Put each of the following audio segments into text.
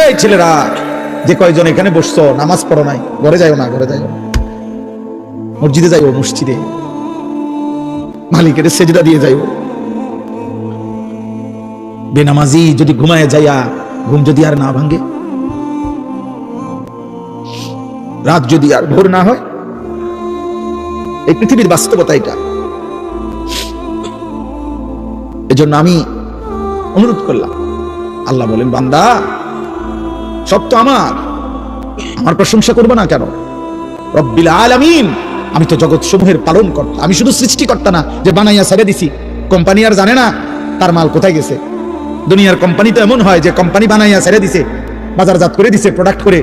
এই ছেলেরা, যে কয়জন এখানে বসছো, নামাজ পড়ো নাই, ঘরে যাইও না, ঘরে যাইও মসজিদে যাইও, মসজিদে। মালিকের সেজদা দিয়ে যাইও। বেনামাজি যদি ঘুমায় যাইয়া, ঘুম যদি আর না ভাঙে? রাত যদি আর ভোর না হয়? এই পৃথিবীর বাস্তবতা এটা। এজন্য আমি অনুরোধ করলাম, আল্লাহ বলেন, বান্দা সব তো আমার। আমার প্রশংসা করব না কেন? রব্বিল আলামিন, আমি তো জগৎ সমূহের পালন কর্তা আমি শুধু সৃষ্টিকর্তা না, যে বানাইয়া ছেড়ে দিছি। কোম্পানি আর জানে না, তার মাল কোথায় গেছে। দুনিয়ার কোম্পানি তো এমন হয় যে কোম্পানি বানাইয়া ছেড়ে দিছে, বাজারজাত করে দিছে প্রোডাক্ট করে।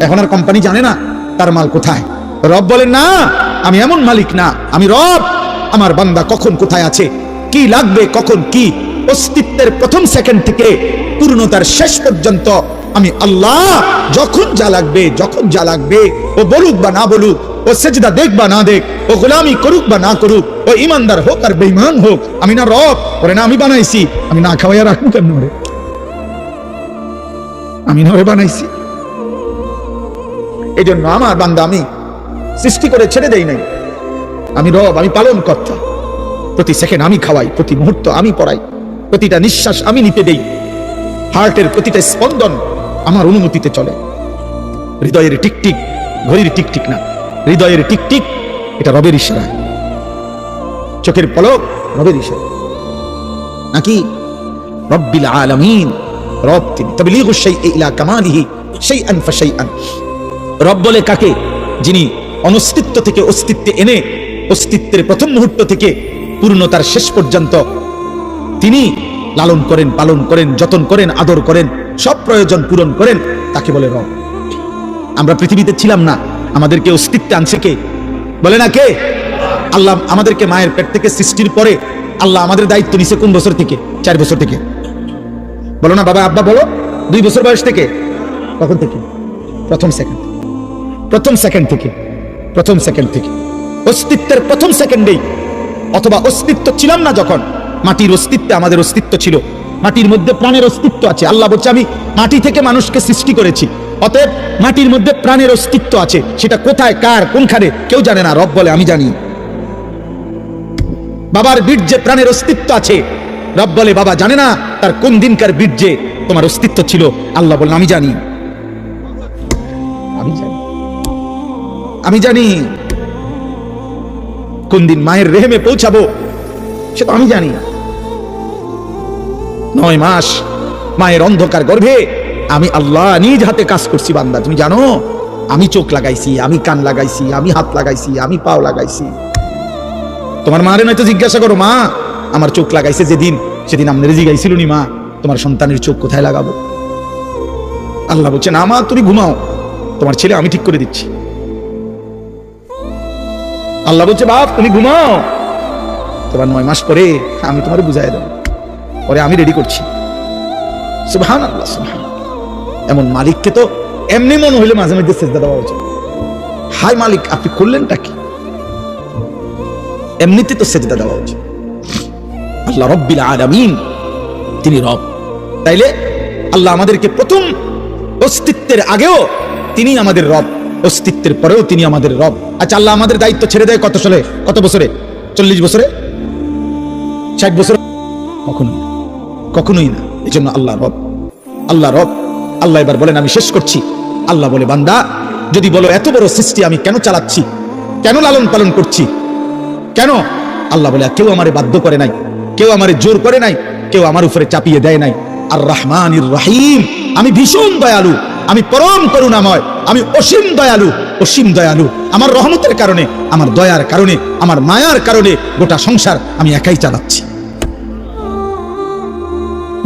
এখন আর কোম্পানি জানে না, তার মাল কোথায়। রব বলেন, না, আমি এমন মালিক না। আমি রব, আমার বান্দা কখন কোথায় আছে? কি লাগবে, কখন কি? অস্তিত্বের প্রথম সেকেন্ড থেকে পূর্ণতার শেষ পর্যন্ত আমি আল্লাহ, যখন যা লাগবে, যখন যা লাগবে, ও বলুক বা না বলুক, ও সেজদা দেখ বা না দেখ, ও গোলামি করুক বা না করুক, ও ইমানদার হোক আর বেঈমান হোক, আমি না রব, ওরে না আমি বানাইছি, আমি না খাওয়াইয়া রাখব কেন রে আমি না ওরে বানাইছি। এই জন্য আমার বান্দা আমি সৃষ্টি করে ছেড়ে দেই নাই। আমি রব, আমি পালন কর্তা প্রতি সেকেন্ড আমি খাওয়াই, প্রতি মুহূর্ত আমি পড়াই, প্রতিটা নিঃশ্বাস আমি নিতে দেই। হার্টের প্রতিটা স্পন্দন আমার অনুমতিতে চলে। হৃদয়ের টিকটিক, ঘড়ির টিকটিক না। হৃদয়ের টিকটিক, এটা রবের ইশারা। চোখের পলক রবের ইশারা। নাকি? রব্বিল আলামিন। রব তিনি। শাইই ইলা কামালিহি শাইআন ফাশাইআন। রব বলে কাকে? যিনি অনস্তিত্ব থেকে অস্তিত্বে এনে অস্তিত্বের প্রথম মুহূর্ত থেকে পূর্ণতার শেষ পর্যন্ত তিনি লালন করেন, পালন করেন, যতন করেন, আদর করেন সব প্রয়োজন পূরণ করেন, তাকে বলে রব। আমরা পৃথিবীতে ছিলাম না, আমাদেরকে অস্তিত্বে আনছে কে? বলে না কে? আল্লাহ আমাদেরকে মায়ের পেট থেকে সৃষ্টির পরে আল্লাহ আমাদের দায়িত্ব নিছে কোন বছর থেকে? চার বছর থেকে। বলো না, বাবা, আব্বা, বলো, দুই বছর বয়স থেকে? কখন থেকে? প্রথম সেকেন্ড প্রথম সেকেন্ড থেকে। প্রথম সেকেন্ড থেকে। অস্তিত্বের প্রথম সেকেন্ডেই অথবা অস্তিত্ব ছিলাম না যখন, মাটির অস্তিত্বে আমাদের অস্তিত্ব ছিল। মাটির মধ্যে প্রাণের অস্তিত্ব আছে। আল্লাহ বলছে, আমি মাটি থেকে মানুষকে সৃষ্টি করেছি। অতএব মাটির মধ্যে প্রাণের অস্তিত্ব আছে। সেটা কোথায়, কার, কোনখানে, কেউ জানে না। রব বলে, আমি জানি। বাবার বীর্যে প্রাণের অস্তিত্ব আছে। রব বলে, বাবা জানে না তার কোন দিনকার বীর্যে তোমার অস্তিত্ব ছিল। আল্লাহ বললেন, আমি জানি। আমি জানি। আমি জানি। কোন দিন মায়ের রেহেমে পৌঁছাবো, সে তো আমি জানি নয় মাস মায়ের অন্ধকার গর্ভে আমি আল্লাহ নিজ হাতে কাজ করছি, বান্দা। তুমি জানো, আমি চোখ লাগাইছি, আমি কান লাগাইছি, আমি হাত লাগাইছি, আমি পাও লাগাইছি। তোমার মারে নয়তো জিজ্ঞাসা করো, মা, আমার চোখ লাগাইছে যেদিন, সেদিন আপনার জিগাইছিল নি মা। তোমার সন্তানের চোখ কোথায় লাগাবো? আল্লাহ বলছে, না, মা, তুমি ঘুমাও। তোমার ছেলে আমি ঠিক করে দিচ্ছি। আল্লাহ বলছে, বাপ, তুমি ঘুমাও। তোমার নয় মাস পরে আমি তোমার বুঝাই দেবো। পরে আমি রেডি করছি। সুবহান আল্লাহ সুবহান এমন মালিককে তো এমনি মনে হইলে মাঝে মধ্যে সেজদা দেওয়া উচিত। হাই মালিক, আপনি করলেনটা কি? এমনিতে তো সেজদা দেওয়া উচিত। আল্লাহ রব্বিল আলামিন তিনি রব। তাইলে আল্লাহ আমাদেরকে প্রথম অস্তিত্বের আগেও তিনি আমাদের রব, অস্তিত্বের পরেও তিনি আমাদের রব। আচ্ছা আল্লাহ আমাদের দায়িত্ব ছেড়ে দেয় কত সালে? কত বছরে? চল্লিশ বছরে? ষাট বছর? কখনোই না। কখনোই না। এই জন্য আল্লাহ রব আল্লাহ রব, আল্লাহ এবার বলেন, আমি শেষ করছি। আল্লাহ বলে, বান্দা, যদি বলো এত বড় সৃষ্টি আমি কেন চালাচ্ছি? কেন লালন পালন করছি? কেন? আল্লাহ বলে কেউ আমারে বাধ্য করে নাই, কেউ আমারে জোর করে নাই, কেউ আমার উপরে চাপিয়ে দেয় নাই। আর রহমান রাহিম, আমি ভীষণ দয়ালু, আমি পরম করুণাময়, আমি অসীম দয়ালু অসীম দয়ালু। আমার রহমতের কারণে, আমার দয়ার কারণে, আমার মায়ার কারণে গোটা সংসার আমি একাই চালাচ্ছি।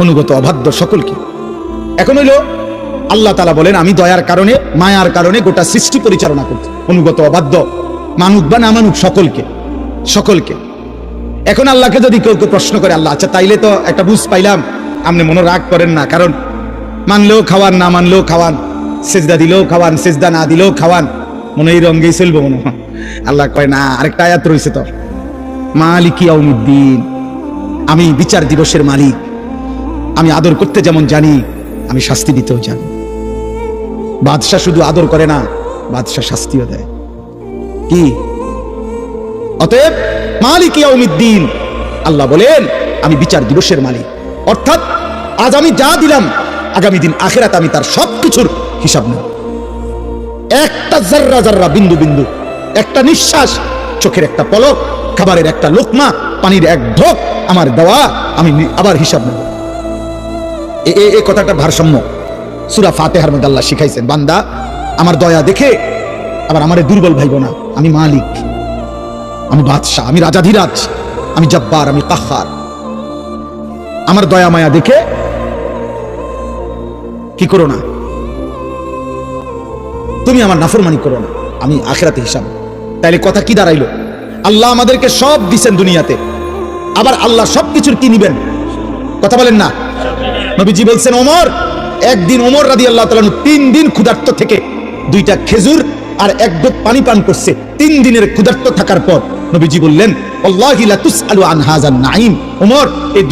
অনুগত অবাধ্য সকলকে। এখন হইল আল্লাহ তালা বলেন, আমি দয়ার কারণে, মায়ার কারণে গোটা সৃষ্টি পরিচালনা করছি। অনুগত অবাধ্য, মানুক বা না মানুক সকলকে সকলকে। এখন আল্লাহকে যদি কেউ কেউ প্রশ্ন করে, আল্লাহ আচ্ছা তাইলে তো একটা বুঝ পাইলাম। আপনি মনে রাগ করেন না, কারণ মানলেও খাওয়ান, না মানলেও খাওয়ান। সেজদা দিলেও খাওয়ান, সেজদা না দিলেও খাওয়ান। মনে এই রঙ্গেই চলবো মনে হয়। আল্লাহ কয়, না, আরেকটা আয়াত রয়েছে তো। মালিকি আউমিদ্দিন আমি বিচার দিবসের মালিক। আমি আদর করতে যেমন জানি, আমি শাস্তি দিতেও জানি। বাদশাহ শুধু আদর করে না, বাদশাহ শাস্তিও দেয়। কি? অতএব মালিক ইয়াউমিদ্দিন, আল্লাহ বলেন, আমি বিচার দিবসের মালিক। অর্থাৎ, আজ আমি যা দিলাম, আগামী দিন আখেরাত আমি তার সবকিছুর হিসাব নেব। একটা জাররা জাররা বিন্দু বিন্দু, একটা নিঃশ্বাস, চোখের একটা পলক, খাবারের একটা লোকমা, পানির এক ঢোক, আমার দেওয়া আমি আবার হিসাব নেব। কথাটা ভারসাম্য। সুরা ফাতেহার মধ্যে আল্লাহ শিখাইছেন, বান্দা, আমার দয়া দেখে আবার আমার দুর্বল ভাইব না। আমি মালিক, আমি বাদশাহ, আমি রাজাধিরাজ, আমি জব্বার, আমি কাহার আমার দয়া মায়া দেখে কি করো না? তুমি আমার নাফরমানি করো না, আমি আখেরাতে হিসাব। তাইলে কথা কি দাঁড়াইলো? আল্লাহ আমাদেরকে সব দিছেন দুনিয়াতে, আবার আল্লাহ সব কিছুর কি নিবেন? কথা বলেন না। নবীজি বলছেন, ওমর, একদিন ওমর রাদি আল্লাহ তালানু তিন দিন ক্ষুধার্ত থেকে দুইটা খেজুর আর এক ডোক পানি পান করছে। তিন দিনের ক্ষুধার্ত থাকার পর নবীজি বললেন এই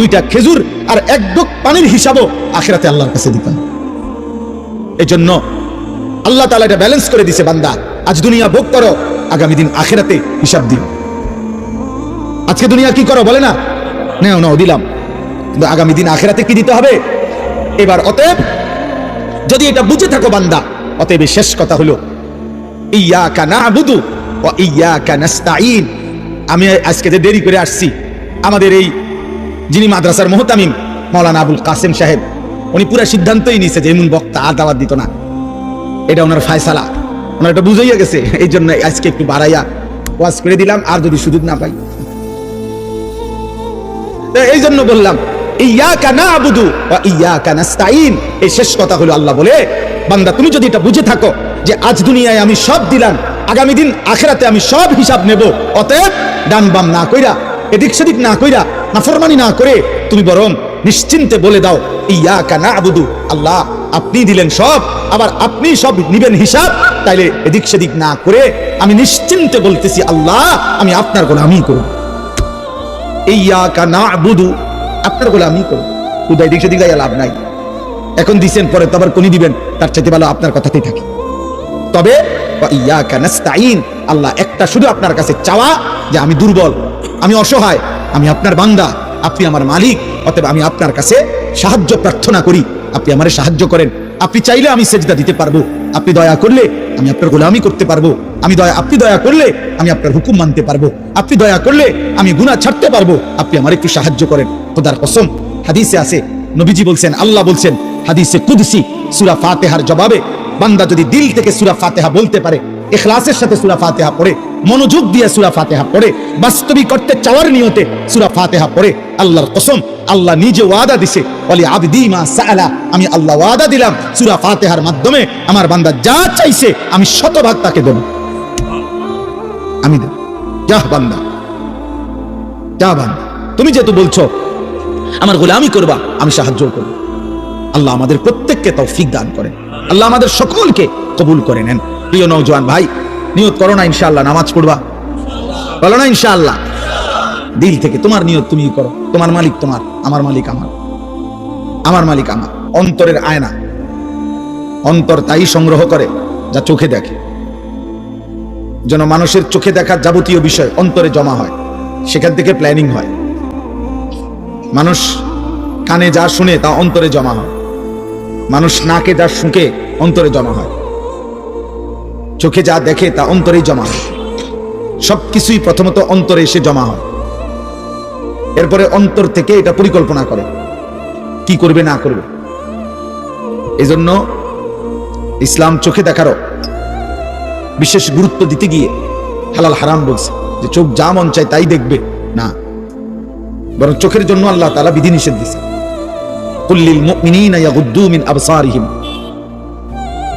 আল্লাহ তাআলা এটা ব্যালেন্স করে বান্দা। আজ দুনিয়া ভোগ করো, আগামী দিন আখিরাতে হিসাব আজকে দুনিয়া কি করো বলে না, দিলাম। কিন্তু আগামী দিন আখেরাতে কি দিতে হবে? এবার অতএব, যদি এটা বুঝে থাকো বান্দা, অতএব শেষ কথা হলো, ইয়াকা নাবুদু ওয়া ইয়াকা নাস্তাঈন। আমি আজকে যে দেরি করে আসছি, আমাদের এই যিনি মাদ্রাসার মোহতামিম, মাওলানা আবুল কাসেম সাহেব, উনি পুরো সিদ্ধান্তই নিয়েছে যে এমন বক্তা আর দাওয়াত দিত না। এটা ওনার ফায়সালা। ওনার এটা বুঝাইয়া গেছে এই জন্য আজকে একটু বাড়াইয়া ওয়াজ করে দিলাম, আর যদি সুযোগ না পাই। এই জন্য বললাম ইয়াকা নাবুদু ওয়া ইয়াকা নাস্তাঈন এই শেষ কথা হলো আল্লাহ বলে, বান্দা, তুমি যদি এটা বুঝে থাকো যে আজ দুনিয়ায় আমি সব দিলাম, আগামী দিন আখেরাতে আমি সব হিসাব নেব, অতএব ডান বাম না কইরা, এদিক সেদিক না কইরা, নাফরমানি না করে তুমি বরং নিশ্চিন্তে বলে দাও ইয়া ইয়াকা নাবুদু আল্লাহ আপনি দিলেন সব, আবার আপনি সব নিবেন হিসাব, তাইলে এদিক সেদিক না করে আমি নিশ্চিন্তে বলতেছি, আল্লাহ, আমি আপনার গোলামি করব। ইয়াকা নাবুদু আপনার গোলামি করব। উদয় দিক সেদিক লাভ নাই। এখন দিছেন, পরে তো আবার কোনি দিবেন, তার চাইতে ভালো আপনার কথাতেই থাকি। তবে আল্লাহ একটা শুধু আপনার কাছে চাওয়া যে আমি দুর্বল, আমি অসহায়, আমি আপনার বান্দা, আপনি আমার মালিক, অতএব আমি আপনার কাছে সাহায্য প্রার্থনা করি, আপনি আমারে সাহায্য করেন। আপনি চাইলে আমি সেজদা দিতে পারব। আপনি দয়া করলে আমি আপনার গোলামি করতে পারব। আমি দয়া, আপনি দয়া করলে আমি আপনার হুকুম মানতে পারব। আপনি দয়া করলে আমি গুনাহ ছাড়তে পারব। আপনি আমার একটু সাহায্য করেন। খোদার কসম। হাদিসে আছে, নবীজি বলছেন, আল্লাহ বলছেন, হাদিসে কুদসি, সূরা ফাতিহার জবাবে, বান্দা যদি দিল থেকে সূরা ফাতিহা বলতে পারে, ইখলাসের সাথে সূরা ফাতিহা পড়ে, মনোযোগ দিয়ে সূরা ফাতিহা পড়ে বাস্তবিক করতে চাওয়ার নিয়তে সূরা ফাতিহা পড়ে, আল্লাহর কসম, আল্লাহ নিজে ওয়াদা দিছে, বলে, আবদি মা সাআলা আমি আল্লাহ ওয়াদা দিলাম, সূরা ফাতিহার মাধ্যমে আমার বান্দা যা চাইছে, আমি শতভাগ তাকে দেব। আমি দেব। যাহ বান্দা। যা বান্দা। তুমি যেহেতু বলছো আমার গোলামি করবা, আমি সাহায্য করব। আল্লাহ আমাদের প্রত্যেককে তৌফিক দান করেন। আল্লাহ আমাদের সকলকে কবুল করে নেন। প্রিয় নৌজওয়ান ভাই, নিয়ত করো না ইনশাআল্লাহ, নামাজ পড়বা। বলো না ইনশাআল্লাহ, দিল থেকে তোমার নিয়ত তুমি করো। তোমার মালিক তোমার, আমার মালিক আমার। আমার মালিক আমার। অন্তরের আয়না। অন্তর তাই সংগ্রহ করে, যা চোখে দেখে। যেন মানুষের চোখে দেখার যাবতীয় বিষয় অন্তরে জমা হয়। সেখান থেকে প্ল্যানিং হয়। মানুষ কানে যা শুনে তা অন্তরে জমা হয়। মানুষ নাকে যা শুকে অন্তরে জমা হয়। চোখে যা দেখে তা অন্তরেই জমা হয়। সব কিছুই প্রথমত অন্তরে এসে জমা হয়। এরপরে অন্তর থেকে এটা পরিকল্পনা করে। কি করবে, না করবে। এজন্য ইসলাম চোখে দেখারও বিশেষ গুরুত্ব দিতে গিয়ে হালাল হারাম বলছে যে চোখ যা মন চায় তাই দেখবে। না। বরং চোখের জন্য আল্লাহ তালা বিধি নিষেধ দিছে কুল্লিল মুমিনিনা ইয়াগুদ্দু মিন আবসারিহিম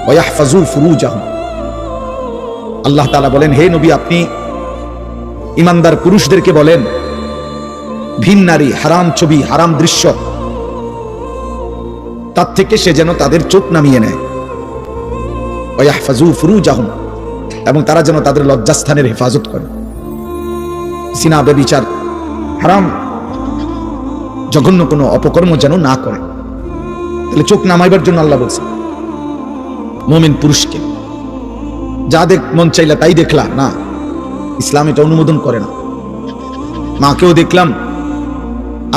ওয়া ইয়াহফাজু ফুরুজাহুম। আল্লাহ তাআলা বলেন, হে নবী, আপনি ইমানদার পুরুষদেরকে বলেন, ভিন নারী, হারাম ছবি, হারাম দৃশ্য, তার থেকে সে যেন তাদের চোখ নামিয়ে নেয়। ওয়া ইয়াহফাজু ফুরুজাহুম এবং তারা যেন তাদের লজ্জাস্থানের হেফাজত করে। সিনা বেবিচার হারাম জঘন্য কোনো অপকর্ম যেন না করে। তাহলে চোখ নামাইবার জন্য আল্লাহ বলছে, মোমিন পুরুষকে, যা দেখ মন চাইলা তাই দেখলা। না, ইসলাম এটা অনুমোদন করে না। মাকেও দেখলাম,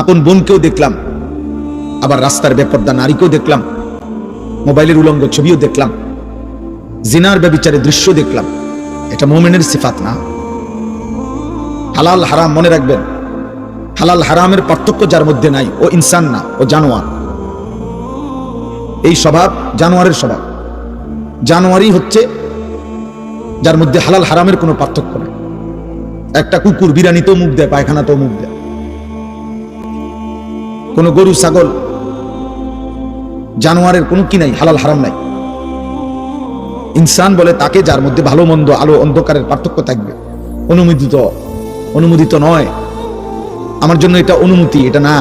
আপন বোনকেও দেখলাম, আবার রাস্তার বেপর্দা নারীকেও দেখলাম, মোবাইলের উলঙ্গ ছবিও দেখলাম, জিনার ব্যবিচারে দৃশ্য দেখলাম। এটা মোমেনের সিফাত না। হালাল, হারাম মনে রাখবেন হালাল হারামের পার্থক্য যার মধ্যে নাই, ও ইনসান না, ও জানোয়ার। এই স্বভাব জানোয়ারের স্বভাব। জানোয়ারই হচ্ছে যার মধ্যে হালাল হারামের কোনো পার্থক্য নেই। একটা কুকুর বিরানিতেও মুখ দেয়, পায়খানাতেও মুখ দেয়। কোনো গরু, ছাগল, জানোয়ারের কোনো কি নাই, হালাল হারাম নাই। ইনসান বলে তাকে যার মধ্যে ভালো, মন্দ, আলো, অন্ধকারের পার্থক্য থাকবে। অনুমোদিত অনুমোদিত নয়। আমার জন্য এটা অনুমতি, এটা না।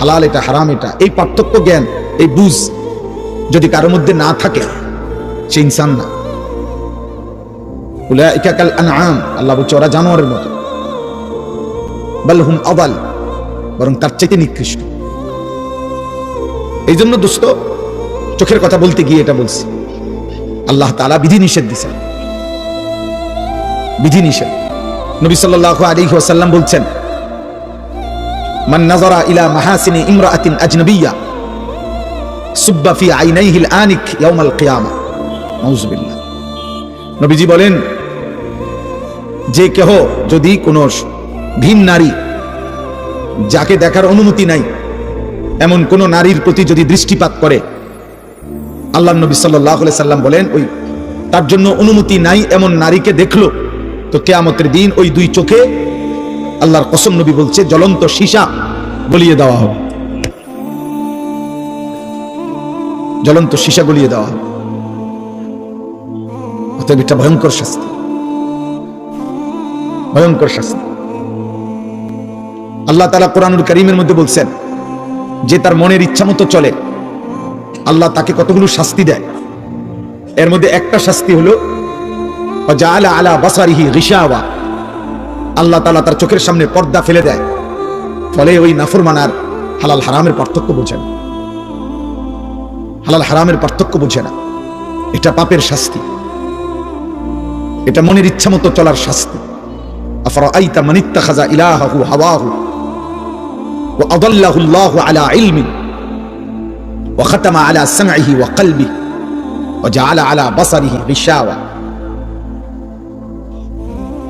হালাল, এটা হারাম, এটা। এই পার্থক্য জ্ঞান, এই বুঝ যদি কারোর মধ্যে না থাকে, সে ইনসান না। উলাইকা আনআম, আল্লাহ বলছে, ওরা জানোয়ারের মতো। বাল হুম আদাল বরং তার চাইতে নিকৃষ্ট। এই জন্য দোস্ত চোখের কথা বলতে গিয়ে এটা বলছি। আল্লাহ তাআলা বিধি নিষেধ দিছেন বিধি নিষেধ। নবী সাল্লাল্লাহু আলাইহি ওয়াসাল্লাম বলছেন নবীজি বলেন, যে কেহ যদি কোন ভিন নারী যাকে দেখার অনুমতি নাই, এমন কোন নারীর প্রতি যদি দৃষ্টিপাত করে আল্লাহ নবী সাল্লাম বলেন, ওই, তার জন্য অনুমতি নাই এমন নারীকে দেখল, তো কেয়ামতের দিন ওই দুই চোখে আল্লাহর কসম নবী বলছে, জ্বলন্ত সীসা গলিয়ে দেওয়া হবে। জ্বলন্ত সীসা গলিয়ে দেওয়া হবে। অতএব এটা ভয়ঙ্কর শাস্তি। ভয়ঙ্কর শাস্তি। আল্লাহ তালা কোরআনুল করিমের মধ্যে বলছেন, যে তার মনের ইচ্ছা মতো চলে, আল্লাহ তাকে কতগুলো শাস্তি দেয়। এর মধ্যে একটা শাস্তি হলো আলা বাসারিহি গিশাওয়া। আল্লাহ তালা তার চোখের সামনে পর্দা ফেলে দেয়। ফলে ওই নাফরমানার হালাল হারামের পার্থক্য বোঝে না। হালাল হারামের পার্থক্য বোঝে না। এটা পাপের শাস্তি। এটা মনের ইচ্ছা মতো চলার শাস্তি। আফরাআইতা মান ইত্তাখাযা ইলাহাহু হাওয়াহু ওয়া আদল্লাহুল্লাহু আলা গিশাওয়া।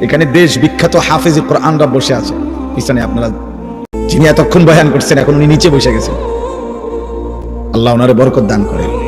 এখানে দেশ বিখ্যাত হাফেজ কোরআনরা বসে আছে। পিছনে আপনারা যিনি এতক্ষণ বয়ান করছেন, এখন উনি নিচে বসে গেছেন। আল্লাহ ওনারে বরকত দান করেন।